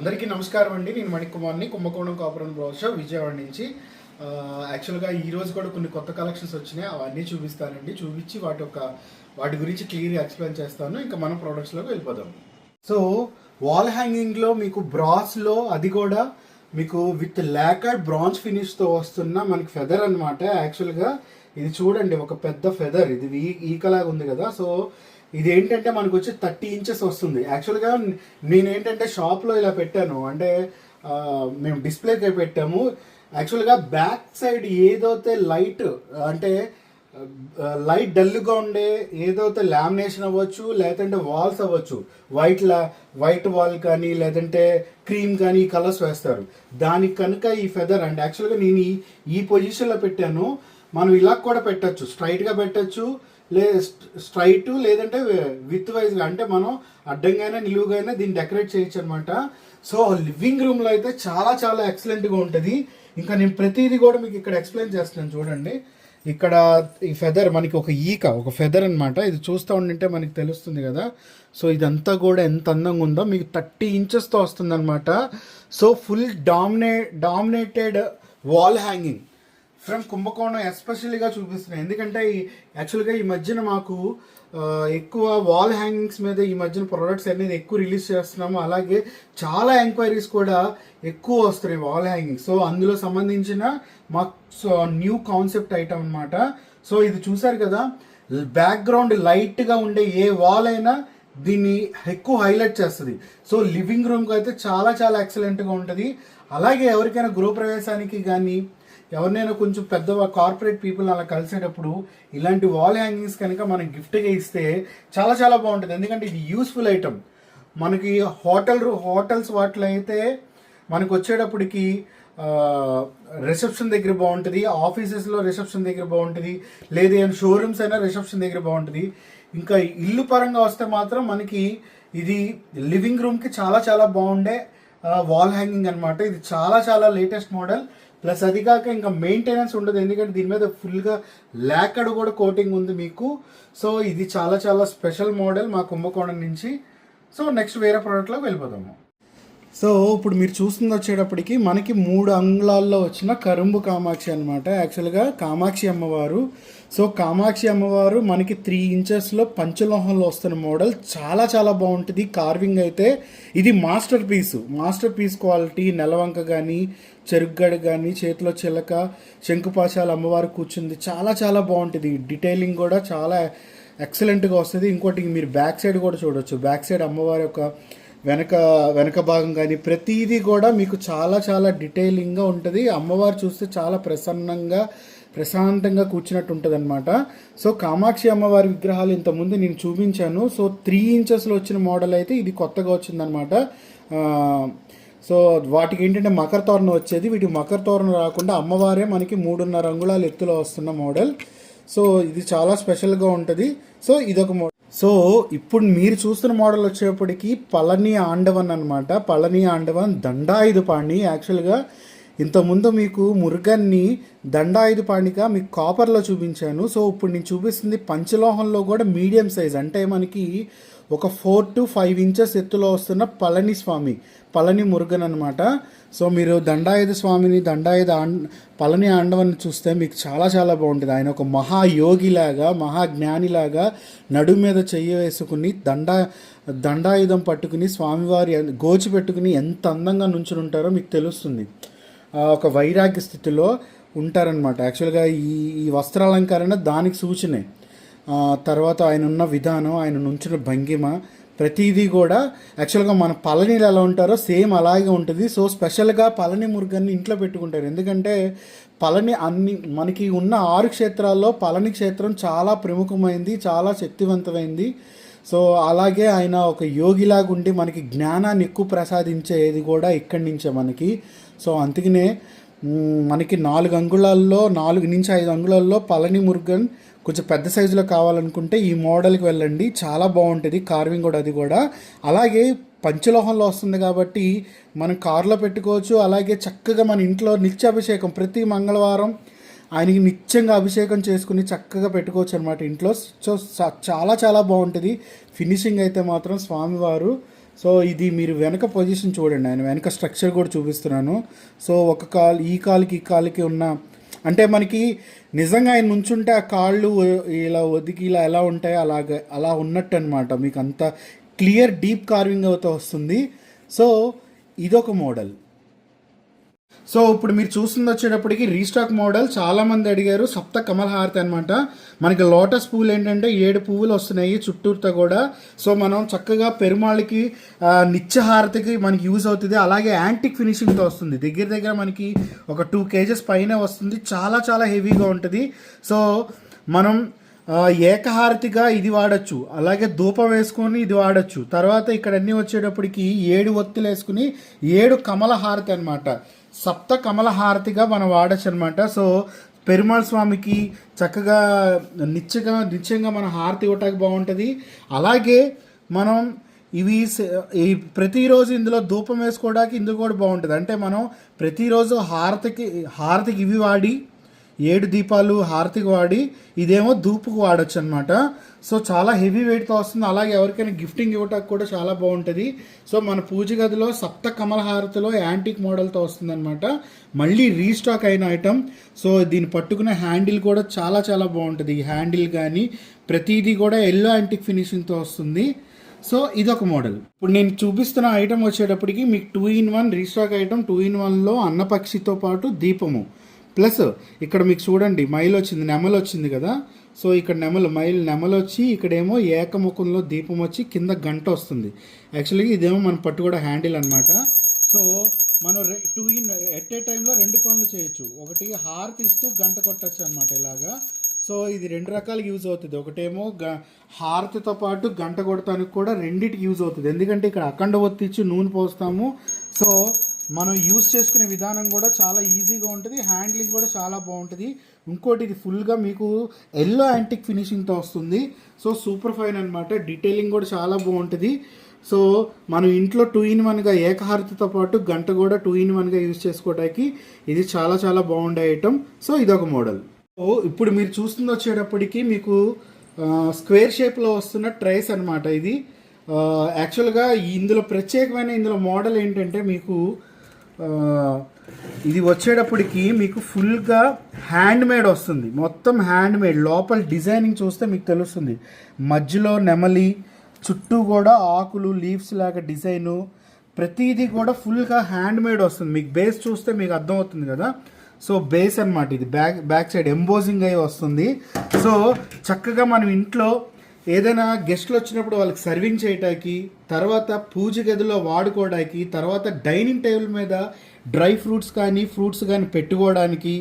అందరికీ నమస్కారం అండి. నేను మణికుమార్ని. కుంభకోణం కాపురం బ్రోషో విజయవాడ నుంచి. యాక్చువల్గా ఈ రోజు కూడా కొన్ని కొత్త కలెక్షన్స్ వచ్చినాయి. అవన్నీ చూపిస్తానండి. చూపించి వాటి యొక్క వాటి గురించి క్లియర్గా ఎక్స్ప్లెయిన్ చేస్తాను. ఇంకా మనం ప్రోడక్ట్స్లోకి వెళ్ళిపోదాం. సో వాల్ హ్యాంగింగ్లో మీకు బ్రాస్లో అది కూడా మీకు విత్ ల్యాకర్ బ్రాంజ్ ఫినిష్తో వస్తున్న మనకి ఫెదర్ అనమాట యాక్చువల్గా ఇది చూడండి ఒక పెద్ద ఫెదర్ ఇది ఈ ఈకలాగా ఉంది కదా. సో ఇది ఏంటంటే మనకు వచ్చి థర్టీ ఇంచెస్ వస్తుంది. యాక్చువల్గా నేనేంటంటే షాప్లో ఇలా పెట్టాను. అంటే మేము డిస్ప్లేకే పెట్టాము. యాక్చువల్గా బ్యాక్ సైడ్ ఏదైతే లైట్ అంటే లైట్ డల్గా ఉండే ఏదైతే లామినేషన్ అవ్వచ్చు లేదంటే వాల్స్ అవ్వచ్చు వైట్ లా వైట్ వాల్ కానీ లేదంటే క్రీమ్ కానీ కలర్స్ వేస్తారు. దానికి కనుక ఈ ఫెదర్ అంటే యాక్చువల్గా నేను ఈ ఈ పొజిషన్లో పెట్టాను. మనం ఇలా కూడా పెట్టచ్చు. స్ట్రైట్గా పెట్టచ్చు. లే స్ట్రైట్ లేదంటే విత్ వైజ్గా అంటే మనం అడ్డంగానే నిలువుగానే దీన్ని డెకరేట్ చేయొచ్చు అనమాట సో లివింగ్ రూమ్లో అయితే చాలా చాలా ఎక్సలెంట్గా ఉంటుంది. ఇంకా నేను ప్రతిదీ కూడా మీకు ఇక్కడ ఎక్స్ప్లెయిన్ చేస్తున్నాను చూడండి. ఇక్కడ ఈ ఫెదర్ మనకి ఒక ఈక ఒక ఫెదర్ అనమాట ఇది చూస్తూ ఉండింటే మనకి తెలుస్తుంది కదా. సో ఇదంతా కూడా ఎంత అందంగా ఉందో మీకు థర్టీ ఇంచెస్తో వస్తుంది అనమాట so full డామినే dominated wall hanging from Kumbakonam ఎస్పెషల్గా చూపిస్తున్నాయి. ఎందుకంటే ఈ యాక్చువల్గా ఈ మధ్యన మాకు ఎక్కువ వాల్ హ్యాంగింగ్స్ మీద ఈ మధ్యన ప్రొడక్ట్స్ అనేది ఎక్కువ రిలీజ్ చేస్తున్నాము. అలాగే చాలా ఎంక్వైరీస్ కూడా ఎక్కువ వస్తున్నాయి వాల్ హ్యాంగింగ్ సో అందులో సంబంధించిన మాకు న్యూ కాన్సెప్ట్ ఐటమ్ అనమాట సో ఇది చూసారు కదా? బ్యాక్గ్రౌండ్ లైట్గా ఉండే ఏ వాల్ అయినా దీన్ని ఎక్కువ హైలైట్ చేస్తుంది. సో లివింగ్ రూమ్కి అయితే చాలా చాలా ఎక్సలెంట్గా ఉంటుంది. అలాగే ఎవరికైనా గృహప్రవేశానికి కానీ ఎవరినైనా కొంచెం పెద్ద కార్పొరేట్ పీపుల్ అలా కలిసేటప్పుడు ఇలాంటి వాల్ హ్యాంగింగ్స్ కనుక మనం గిఫ్ట్గా ఇస్తే చాలా చాలా బాగుంటుంది. ఎందుకంటే ఇది యూస్ఫుల్ ఐటమ్ మనకి హోటల్ హోటల్స్ వాటిలో అయితే మనకు వచ్చేటప్పటికి రిసెప్షన్ దగ్గర బాగుంటుంది ఆఫీసెస్లో రిసెప్షన్ దగ్గర బాగుంటుంది లేదు ఏమైనా షోరూమ్స్ అయినా రిసెప్షన్ దగ్గర బాగుంటుంది. ఇంకా ఇల్లు పరంగా వస్తే మాత్రం మనకి ఇది లివింగ్ రూమ్కి చాలా చాలా బాగుండే వాల్ హ్యాంగింగ్ అనమాట ఇది చాలా చాలా లేటెస్ట్ మోడల్ ప్లస్ అది కాక ఇంకా మెయింటెనెన్స్ ఉండదు. ఎందుకంటే దీని మీద ఫుల్గా లాకడ్ కూడా కోటింగ్ ఉంది మీకు. సో ఇది చాలా చాలా స్పెషల్ మోడల్ మా కుంభకోణం నుంచి. సో నెక్స్ట్ వేరే ప్రోడక్ట్లోకి వెళ్ళిపోతాము సో ఇప్పుడు మీరు చూస్తుంది వచ్చేటప్పటికి మనకి మూడు అంగుళాల్లో వచ్చిన కరుంబు కామాక్షి అనమాట యాక్చువల్గా కామాక్షి అమ్మవారు సో కామాక్షి అమ్మవారు మనకి త్రీ ఇంచెస్లో పంచలోహంలో వస్తున్న మోడల్ చాలా చాలా బాగుంటుంది. కార్వింగ్ అయితే ఇది మాస్టర్ పీసు మాస్టర్ పీస్ క్వాలిటీ నెలవంక కానీ చెరుగ్గడ కానీ చేతిలో చిలక శంకుపాశాల అమ్మవారు కూర్చుంది. చాలా చాలా బాగుంటుంది. డీటెయిలింగ్ కూడా చాలా ఎక్సలెంట్గా వస్తుంది. ఇంకోటి మీరు బ్యాక్ సైడ్ కూడా చూడొచ్చు. బ్యాక్ సైడ్ అమ్మవారి యొక్క వెనక వెనక భాగం కానీ ప్రతిదీ కూడా మీకు చాలా చాలా డీటెయిలింగ్గా ఉంటుంది. అమ్మవారు చూస్తే చాలా ప్రసన్నంగా ప్రశాంతంగా కూర్చున్నట్టు ఉంటుంది అనమాట సో కామాక్షి అమ్మవారి విగ్రహాలు ఇంతకుముందు నేను చూపించాను. సో త్రీ ఇంచెస్లో వచ్చిన మోడల్ అయితే ఇది కొత్తగా వచ్చిందనమాట సో వాటికి ఏంటంటే మకర తోరణం వచ్చేది. వీటికి మకర తోరణం రాకుండా అమ్మవారే మనకి మూడున్నర అంగుళాలు ఎత్తులో వస్తున్న మోడల్ సో ఇది చాలా స్పెషల్గా ఉంటుంది. సో ఇదొక మోడల్ సో ఇప్పుడు మీరు చూస్తున్న మోడల్ వచ్చేప్పటికి పళని ఆండవన్ అనమాట పళని ఆండవన్ దండాయుధ పాణి. యాక్చువల్గా ఇంతకుముందు మీకు మురుగన్ని దండాయుధ పాణిగా మీకు కాపర్లో చూపించాను. సో ఇప్పుడు నేను చూపిస్తుంది పంచలోహంలో కూడా మీడియం సైజ్ అంటే మనకి ఒక ఫోర్ టు ఫైవ్ ఇంచెస్ ఎత్తులో వస్తున్న పళని స్వామి పళని మురుగన్ అనమాట సో మీరు దండాయుధ స్వామిని దండాయుధ ఆం పళని ఆండవని చూస్తే మీకు చాలా చాలా బాగుంటుంది. ఆయన ఒక మహాయోగిలాగా మహాజ్ఞానిలాగా నడు మీద చెయ్యి వేసుకుని దండా దండాయుధం పట్టుకుని స్వామివారి గోచి పెట్టుకుని ఎంత అందంగా నుంచుని ఉంటారో మీకు తెలుస్తుంది. ఒక వైరాగ్య స్థితిలో ఉంటారనమాట యాక్చువల్గా ఈ ఈ వస్త్రాలంకరణ దానికి సూచనే. తర్వాత ఆయన ఉన్న విధానం ఆయన నుంచిన భంగిమ ప్రతిదీ కూడా యాక్చువల్గా మన పళనీలు ఎలా ఉంటారో సేమ్ అలాగే ఉంటుంది. సో స్పెషల్గా పళని మురుగన్ని ఇంట్లో పెట్టుకుంటారు. ఎందుకంటే పళని అన్ని మనకి ఉన్న ఆరు క్షేత్రాల్లో పళని క్షేత్రం చాలా ప్రముఖమైంది చాలా శక్తివంతమైంది. సో అలాగే ఆయన ఒక యోగిలాగా ఉండి మనకి జ్ఞానాన్ని ఎక్కువ ప్రసాదించేది కూడా ఇక్కడి నుంచే మనకి. సో అందుకనే మనకి నాలుగు అంగుళాల్లో నాలుగు నుంచి ఐదు అంగుళాల్లో పళని మురుగన్ కొంచెం పెద్ద సైజులో కావాలనుకుంటే ఈ మోడల్కి వెళ్ళండి. చాలా బాగుంటుంది. కార్వింగ్ కూడా అది కూడా. అలాగే పంచలోహంలో వస్తుంది కాబట్టి మనం కారులో పెట్టుకోవచ్చు. అలాగే చక్కగా మన ఇంట్లో నిత్యాభిషేకం ప్రతి మంగళవారం ఆయనకి నిత్యంగా అభిషేకం చేసుకుని చక్కగా పెట్టుకోవచ్చు అనమాట ఇంట్లో. సో చాలా చాలా బాగుంటుంది. ఫినిషింగ్ అయితే మాత్రం స్వామివారు సో ఇది మీరు వెనక పొజిషన్ చూడండి. ఆయన వెనక స్ట్రక్చర్ కూడా చూపిస్తున్నాను. సో ఒక కాల్ ఈ కాలుకి ఈ కాలుకి ఉన్న అంటే మనకి నిజంగా ఆయన నుంచుంటే ఆ కాళ్ళు ఇలా ఒదిగి ఇలా ఎలా ఉంటాయో అలాగ అలా ఉన్నట్టు అనమాట మీకు అంత క్లియర్ డీప్ కార్వింగ్ అవుతూ వస్తుంది. సో ఇదొక మోడల్ సో ఇప్పుడు మీరు చూస్తుంది వచ్చేటప్పటికి రీస్టాక్ మోడల్ చాలా మంది అడిగారు సప్త కమల్ హారతి అనమాట మనకి లోటస్ పువ్వులు ఏంటంటే ఏడు పువ్వులు వస్తున్నాయి చుట్టూరుతో కూడా. సో మనం చక్కగా పెరుమాళ్ళకి నిత్యహారతికి నిత్య హారతికి మనకి యూజ్ అవుతుంది. అలాగే యాంటిక్ ఫినిషింగ్తో వస్తుంది. దగ్గర దగ్గర మనకి ఒక టూ కేజెస్ పైన వస్తుంది. చాలా చాలా హెవీగా ఉంటుంది. సో మనం ఏకహారతిగా ఇది వాడచ్చు. అలాగే ధూపం వేసుకొని ఇది వాడచ్చు. తర్వాత ఇక్కడ అన్నీ వచ్చేటప్పటికి ఏడు ఒత్తులు వేసుకుని ఏడు కమల హారతి అనమాట సప్త కమల హారతిగా మనం వాడచ్చు అనమాట సో పెరుమాళ్ స్వామికి చక్కగా నిత్యగా నిత్యంగా మన హారతి ఇవ్వటానికి బాగుంటుంది. అలాగే మనం ఇవి ఈ ప్రతిరోజు ఇందులో ధూపం వేసుకోవడానికి ఇందుకు కూడా బాగుంటుంది. అంటే మనం ప్రతిరోజు హారతికి హారతికి ఇవి వాడి ఏడు దీపాలు హారతికి వాడి ఇదేమో ధూపుకు వాడచ్చు అనమాట సో చాలా హెవీ వెయిట్తో వస్తుంది. అలాగే ఎవరికైనా గిఫ్టింగ్ ఇవ్వటానికి కూడా చాలా బాగుంటుంది. సో మన పూజ గదిలో సప్త కమల హారతిలో యాంటిక్ మోడల్తో వస్తుంది అనమాట మళ్ళీ రీస్టాక్ అయిన ఐటమ్. సో దీన్ని పట్టుకునే హ్యాండిల్ కూడా చాలా చాలా బాగుంటుంది. ఈ హ్యాండిల్ కానీ ప్రతిదీ కూడా ఎల్లో యాంటిక్ ఫినిషింగ్తో వస్తుంది. సో ఇదొక మోడల్. ఇప్పుడు నేను చూపిస్తున్న ఐటమ్ వచ్చేటప్పటికి మీకు two in one restock item two in వన్లో అన్నపక్షితో పాటు దీపము. ప్లస్ ఇక్కడ మీకు చూడండి మైల్ వచ్చింది నెమలు వచ్చింది కదా? సో ఇక్కడ నెమలు మైల్ నెమలు వచ్చి ఇక్కడేమో ఏకముఖంలో దీపం వచ్చి కింద గంట వస్తుంది. యాక్చువల్గా ఇదేమో మనం పట్టు కూడా హ్యాండిల్ అనమాట సో మనం టూ ఇన్ ఎట్ ఏ టైంలో రెండు పనులు చేయొచ్చు. ఒకటి హార్త్ ఇస్తూ గంట కొట్టచ్చు అనమాట ఇలాగా. సో ఇది రెండు రకాలుగా యూజ్ అవుతుంది. ఒకటేమో గ హారతితో పాటు గంట కొడటానికి కూడా రెండిటికి యూజ్ అవుతుంది. ఎందుకంటే ఇక్కడ అఖండ ఒత్తిచ్చి నూనె పోస్తాము. సో మనం యూస్ చేసుకునే విధానం కూడా చాలా ఈజీగా ఉంటుంది హ్యాండ్లింగ్ కూడా చాలా బాగుంటుంది. ఇంకోటి ఇది ఫుల్గా మీకు ఎల్లో యాంటిక్ ఫినిషింగ్తో వస్తుంది. సో సూపర్ ఫైన్ అనమాట డీటెయిలింగ్ కూడా చాలా బాగుంటుంది. సో మనం ఇంట్లో టూ ఇన్ వన్గా ఏకహారతితో పాటు గంట కూడా టూ ఇన్ వన్గా యూజ్ చేసుకోవడానికి ఇది చాలా చాలా బాగుండే ఐటమ్ సో ఇదొక మోడల్ సో ఇప్పుడు మీరు చూస్తుంది వచ్చేటప్పటికి మీకు స్క్వేర్ షేప్లో వస్తున్న ట్రైస్ అనమాట ఇది. యాక్చువల్గా ఇందులో ప్రత్యేకమైన ఇందులో మోడల్ ఏంటంటే మీకు ఇది వచ్చేటప్పటికి మీకు ఫుల్గా హ్యాండ్ మేడ్ వస్తుంది. మొత్తం హ్యాండ్ మేడ్ లోపల డిజైనింగ్ చూస్తే మీకు తెలుస్తుంది. మధ్యలో నెమలి చుట్టూ కూడా ఆకులు లీవ్స్ లాగా డిజైను. ప్రతిదీ కూడా ఫుల్గా హ్యాండ్ మేడ్ వస్తుంది. మీకు బేస్ చూస్తే మీకు అర్థమవుతుంది కదా? సో బేస్ అన్నమాట ఇది. బ్యాక్ బ్యాక్ సైడ్ ఎంబోజింగ్ అయి వస్తుంది. సో చక్కగా మనం ఇంట్లో ఏదైనా గెస్ట్లు వచ్చినప్పుడు వాళ్ళకి సర్వింగ్ చేయటానికి తర్వాత పూజ గదిలో వాడుకోవడానికి తర్వాత డైనింగ్ టేబుల్ మీద డ్రై ఫ్రూట్స్ కానీ ఫ్రూట్స్ కానీ పెట్టుకోవడానికి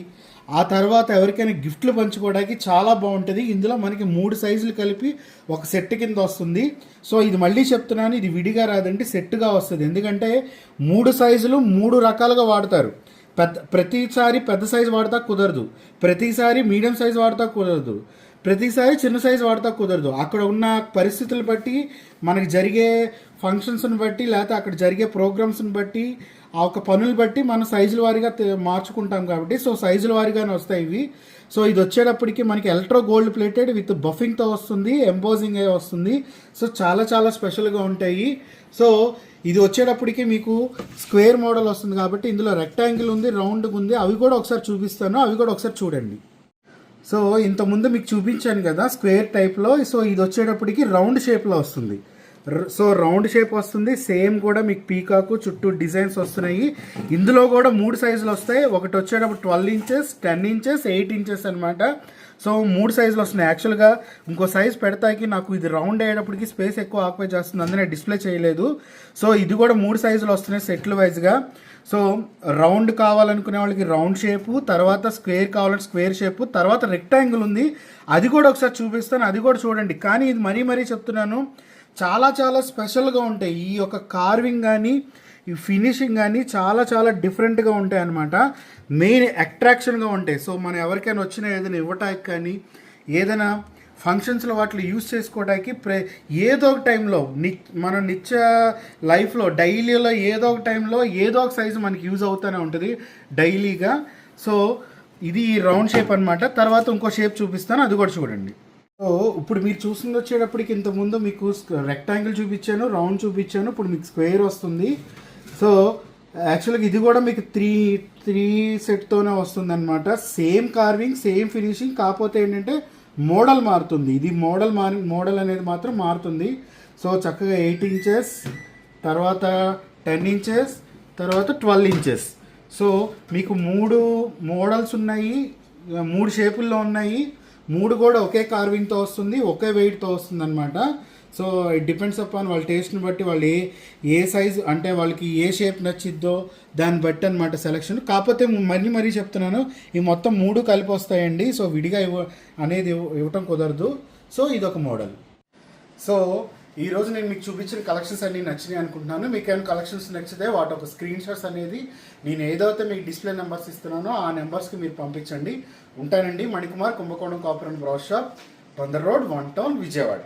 ఆ తర్వాత ఎవరికైనా గిఫ్ట్లు పంచుకోవడానికి చాలా బాగుంటుంది. ఇందులో మనకి మూడు సైజులు కలిపి ఒక సెట్ కింద వస్తుంది. సో ఇది మళ్ళీ చెప్తున్నాను ఇది విడిగా రాదండి సెట్గా వస్తుంది. ఎందుకంటే మూడు సైజులు మూడు రకాలుగా వాడతారు. పెద్ద ప్రతిసారి పెద్ద సైజు వాడతా కుదరదు. ప్రతిసారి మీడియం సైజు వాడతా కుదరదు. ప్రతిసారి చిన్న సైజు వాడతా కుదరదు. అక్కడ ఉన్న పరిస్థితులు బట్టి మనకి జరిగే ఫంక్షన్స్ని బట్టి లేకపోతే అక్కడ జరిగే ప్రోగ్రామ్స్ని బట్టి ఆ ఒక పనులు బట్టి మనం సైజుల వారీగా మార్చుకుంటాం కాబట్టి సో సైజుల వారీగానే వస్తాయి ఇవి. సో ఇది వచ్చేటప్పటికి మనకి ఎలక్ట్రో గోల్డ్ ప్లేటెడ్ విత్ బఫింగ్తో వస్తుంది ఎంబోజింగ్ అయి వస్తుంది. సో చాలా చాలా స్పెషల్గా ఉంటాయి. సో ఇది వచ్చేటప్పటికి మీకు స్క్వేర్ మోడల్ వస్తుంది కాబట్టి ఇందులో రెక్టాంగిల్ ఉంది రౌండ్గా ఉంది అవి కూడా ఒకసారి చూపిస్తాను. అవి కూడా ఒకసారి చూడండి. సో ఇంతకుముందు మీకు చూపించాను కదా స్క్వేర్ టైప్లో సో ఇది వచ్చేటప్పటికి రౌండ్ షేప్లో వస్తుంది. ర- సో రౌండ్ షేప్ వస్తుంది సేమ్ కూడా మీకు పీకాకు చుట్టూ డిజైన్స్ వస్తున్నాయి. ఇందులో కూడా మూడు సైజులు వస్తాయి. ఒకటి వచ్చేటప్పుడు twelve inches ten inches eight inches అనమాట సో మూడు సైజులు వస్తున్నాయి. యాక్చువల్గా ఇంకో సైజ్ పెడతాకి నాకు ఇది రౌండ్ అయ్యేటప్పటికి స్పేస్ ఎక్కువ ఆక్యుపై చేస్తుంది. అందుకే డిస్ప్లే చేయలేదు. సో ఇది కూడా మూడు సైజులు వస్తున్నాయి సెట్లు వైజ్గా సో రౌండ్ కావాలనుకునే వాళ్ళకి రౌండ్ షేపు తర్వాత స్క్వేర్ కావాలంటే స్క్వేర్ షేపు తర్వాత రెక్టాంగిల్ ఉంది. అది కూడా ఒకసారి చూపిస్తాను. అది కూడా చూడండి. కానీ ఇది మరీ మరీ చెప్తున్నాను. చాలా చాలా స్పెషల్గా ఉంటాయి. ఈ యొక్క కార్వింగ్ కానీ ఈ ఫినిషింగ్ కానీ చాలా చాలా డిఫరెంట్గా ఉంటాయి అనమాట మెయిన్ అట్రాక్షన్గా ఉంటాయి. సో మనం ఎవరికైనా వచ్చినా ఏదైనా ఇవ్వటానికి కానీ ఏదైనా ఫంక్షన్స్లో వాటిలో యూస్ చేసుకోవడానికి ప్రే ఏదో ఒక టైంలో ని మన నిత్య లైఫ్లో డైలీలో ఏదో ఒక టైంలో ఏదో ఒక సైజు మనకి యూజ్ అవుతూనే ఉంటుంది. డైలీగా సో ఇది రౌండ్ షేప్ అన్నమాట. తర్వాత ఇంకో షేప్ చూపిస్తాను. అది కూడా చూడండి. సో ఇప్పుడు మీరు చూసింది వచ్చేటప్పటికి ఇంతకుముందు మీకు రెక్టాంగిల్ చూపించాను రౌండ్ చూపించాను. ఇప్పుడు మీకు స్క్వేర్ వస్తుంది. సో యాక్చువల్గా ఇది కూడా మీకు త్రీ త్రీ సెట్తోనే వస్తుంది అనమాట సేమ్ కార్వింగ్ సేమ్ ఫినిషింగ్ కాకపోతే ఏంటంటే మోడల్ మారుతుంది. ఇది మోడల్ మారి మోడల్ అనేది మాత్రం మారుతుంది. సో చక్కగా ఎయిట్ ఇంచెస్ తర్వాత టెన్ ఇంచెస్ తర్వాత ట్వెల్వ్ ఇంచెస్ సో మీకు మూడు మోడల్స్ ఉన్నాయి మూడు షేపుల్లో ఉన్నాయి. మూడు కూడా ఒకే కార్వింగ్తో వస్తుంది ఒకే వెయిట్తో వస్తుంది అనమాట సో ఇట్ డిపెండ్స్ అపాన్ వాళ్ళ టేస్ట్ని బట్టి వాళ్ళు ఏ ఏ సైజ్ అంటే వాళ్ళకి ఏ షేప్ నచ్చిద్దో దాన్ని బట్టి అనమాట సెలెక్షన్ కాకపోతే మరీ మరీ చెప్తున్నాను ఈ మొత్తం మూడు కలిపి వస్తాయండి. సో విడిగా ఇవ్వ అనేది ఇవ్వటం కుదరదు. సో ఇదొక మోడల్. సో ఈరోజు నేను మీకు చూపించిన కలెక్షన్స్ అన్నీ నచ్చినాయి అనుకుంటున్నాను. మీకు ఏమైనా కలెక్షన్స్ నచ్చితే వాటి ఒక స్క్రీన్ షాట్స్ అనేది నేను ఏదైతే మీకు డిస్ప్లే నెంబర్స్ ఇస్తున్నానో ఆ నెంబర్స్కి మీరు పంపించండి. ఉంటానండి మణికుమార్ కుంభకోణం కాపురం బ్రౌస్ షాప్ తొందర రోడ్ వన్ టౌన్ విజయవాడ